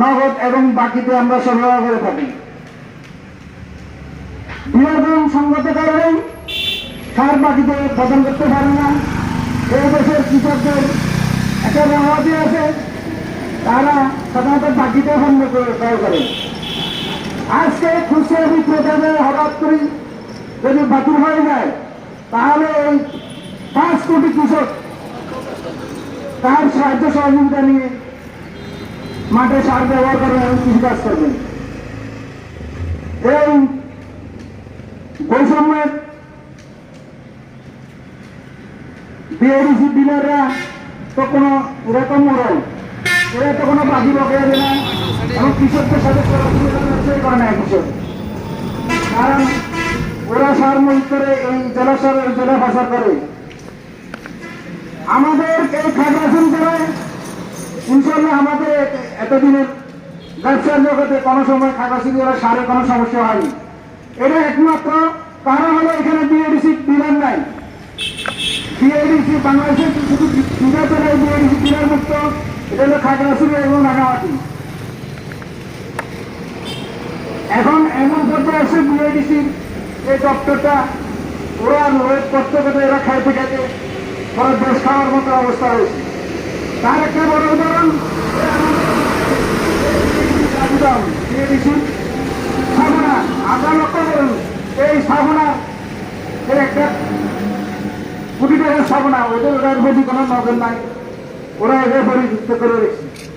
নগদ এবং বাকিতে আমরা সরবরাহ করে থাকি। বিনোদন সঙ্গত কারণে সার বাকিতে করতে পারে না। এই দেশের কৃষকদের একটা আছে। তারা সাধারণত বাকিতে বন্ধ করে। আজকে খুচরা বিক্রেতাদের হঠাৎ করে যদি বাতিল হয়ে যায়, তাহলে এই পাঁচ কোটি কৃষক তার সাহায্য সহযোগিতা নিয়ে মাঠে সার ব্যবহার করবেন এবং কৃষিকাজ করবেন। এই বৈষম্যের বিএডিসি ডিলাররা তো কোনো এরকম মরল এরা তো কোনো বাকি বকেয়া দেয় না, এবং কৃষকদের সাথে সরাসরি করে না কৃষক। কারণ ওরা সার মূল করে, এই জেলা সারের জেলা ভাষা করে। আমাদের এই খাগড়াছড়ি জেলায় ইনশাল্লাহ আমাদের এতদিনের ব্যবসার জগতে কোনো সময় জেলার সারে কোনো সমস্যা হয়নি। এটা একমাত্র কারণ হলো এখানে বিএডিসি ডিলার নাই। বিএডিসি বাংলাদেশের শুধু জেলায় বিএডিসি ডিলার মুক্ত, এটা হলো খাগড়াছড়ি এবং রাঙামাটি। এখন এমন পর্যায়ে আসছে বিআইডিসির এই দপ্তরটা ওরা লোয়ের কষ্ট এরা খাইতে খাইতে পরে দেশ খাওয়ার মতো অবস্থা হয়েছে। তার একটা বড় উদাহরণ এর একটা কোটি টাকার স্থাপনা ওদের ওটার প্রতি কোনো নজর নাই। ওরা এদের পরিযুক্ত করে রেখেছে।